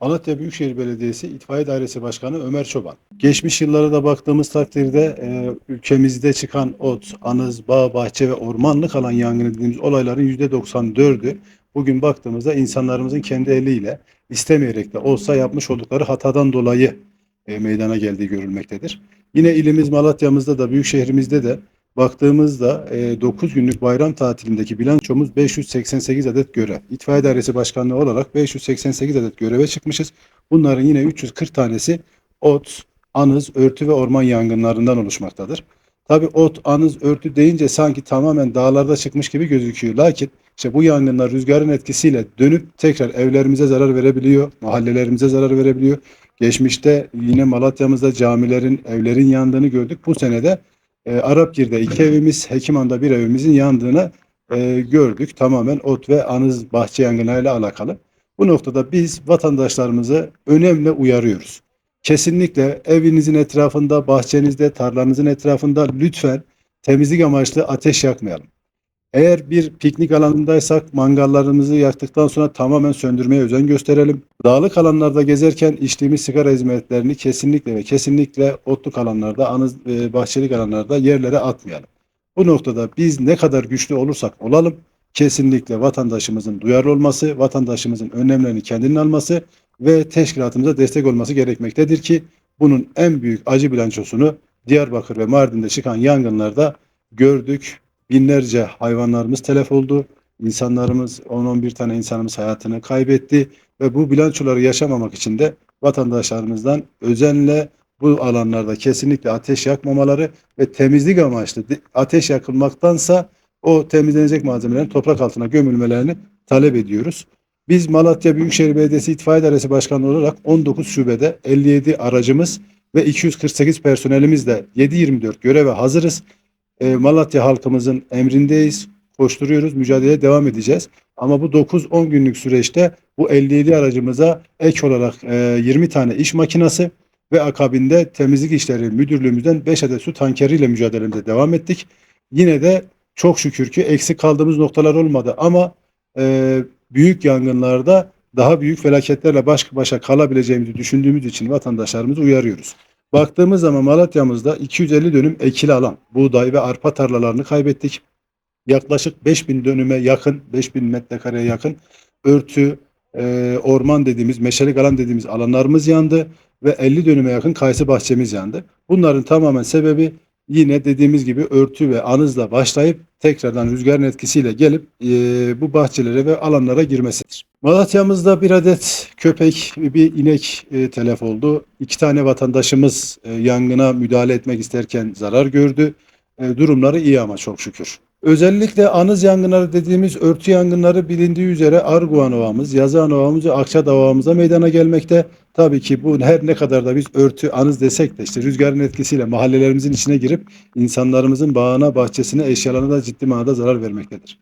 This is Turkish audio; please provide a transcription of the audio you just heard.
Malatya Büyükşehir Belediyesi İtfaiye Dairesi Başkanı Ömer Çoban. Geçmiş yıllara da baktığımız takdirde e, ülkemizde çıkan ot, anız, bağ, bahçe ve ormanlık alan yangını dediğimiz olayların %94'ü bugün baktığımızda insanlarımızın kendi eliyle istemeyerek de olsa yapmış oldukları hatadan dolayı e, meydana geldiği görülmektedir. Yine ilimiz Malatya'mızda da büyük şehrimizde de baktığımızda e, 9 günlük bayram tatilindeki bilançomuz 588 adet görev. İtfaiye Dairesi Başkanlığı olarak 588 adet göreve çıkmışız. Bunların yine 340 tanesi ot, anız, örtü ve orman yangınlarından oluşmaktadır. Tabi ot, anız, örtü deyince sanki tamamen dağlarda çıkmış gibi gözüküyor. Lakin işte bu yangınlar rüzgarın etkisiyle dönüp tekrar evlerimize zarar verebiliyor, mahallelerimize zarar verebiliyor. Geçmişte yine Malatya'mızda camilerin, evlerin yandığını gördük. Bu senede e, Arapgir'de iki evimiz, Hekiman'da bir evimizin yandığını e, gördük. Tamamen ot ve anız bahçe yangınlarıyla alakalı. Bu noktada biz vatandaşlarımızı önemli uyarıyoruz. Kesinlikle evinizin etrafında, bahçenizde, tarlanızın etrafında lütfen temizlik amaçlı ateş yakmayalım. Eğer bir piknik alanındaysak mangallarımızı yaktıktan sonra tamamen söndürmeye özen gösterelim. Dağlık alanlarda gezerken içtiğimiz sigara hizmetlerini kesinlikle ve kesinlikle otluk alanlarda, anız, e, bahçelik alanlarda yerlere atmayalım. Bu noktada biz ne kadar güçlü olursak olalım kesinlikle vatandaşımızın duyarlı olması, vatandaşımızın önlemlerini kendinin alması ve teşkilatımıza destek olması gerekmektedir ki bunun en büyük acı bilançosunu Diyarbakır ve Mardin'de çıkan yangınlarda gördük. Binlerce hayvanlarımız telef oldu. İnsanlarımız 10-11 tane insanımız hayatını kaybetti ve bu bilançoları yaşamamak için de vatandaşlarımızdan özenle bu alanlarda kesinlikle ateş yakmamaları ve temizlik amaçlı ateş yakılmaktansa o temizlenecek malzemelerin toprak altına gömülmelerini talep ediyoruz. Biz Malatya Büyükşehir Belediyesi İtfaiye Dairesi Başkanlığı olarak 19 şubede 57 aracımız ve 248 personelimizle 7-24 göreve hazırız. Ee, Malatya halkımızın emrindeyiz. Koşturuyoruz, mücadeleye devam edeceğiz. Ama bu 9-10 günlük süreçte bu 57 aracımıza ek olarak e, 20 tane iş makinası ve akabinde temizlik işleri müdürlüğümüzden 5 adet su tankeriyle mücadelemize devam ettik. Yine de çok şükür ki eksik kaldığımız noktalar olmadı ama e, büyük yangınlarda daha büyük felaketlerle baş başa kalabileceğimizi düşündüğümüz için vatandaşlarımızı uyarıyoruz. Baktığımız zaman Malatya'mızda 250 dönüm ekili alan, buğday ve arpa tarlalarını kaybettik. Yaklaşık 5000 dönüme yakın, 5000 metrekareye yakın örtü, e, orman dediğimiz, meşelik alan dediğimiz alanlarımız yandı ve 50 dönüme yakın kayısı bahçemiz yandı. Bunların tamamen sebebi yine dediğimiz gibi örtü ve anızla başlayıp tekrardan rüzgarın etkisiyle gelip e, bu bahçelere ve alanlara girmesidir. Malatya'mızda bir adet köpek, bir inek e, telef oldu. İki tane vatandaşımız e, yangına müdahale etmek isterken zarar gördü. E, durumları iyi ama çok şükür. Özellikle anız yangınları dediğimiz örtü yangınları bilindiği üzere Arguvan Ovamız, Yazıhan Ovamız ve Akçadağ Ovamıza meydana gelmekte. Tabii ki bu her ne kadar da biz örtü, anız desek de işte rüzgarın etkisiyle mahallelerimizin içine girip insanlarımızın bağına, bahçesine, eşyalarına da ciddi manada zarar vermektedir.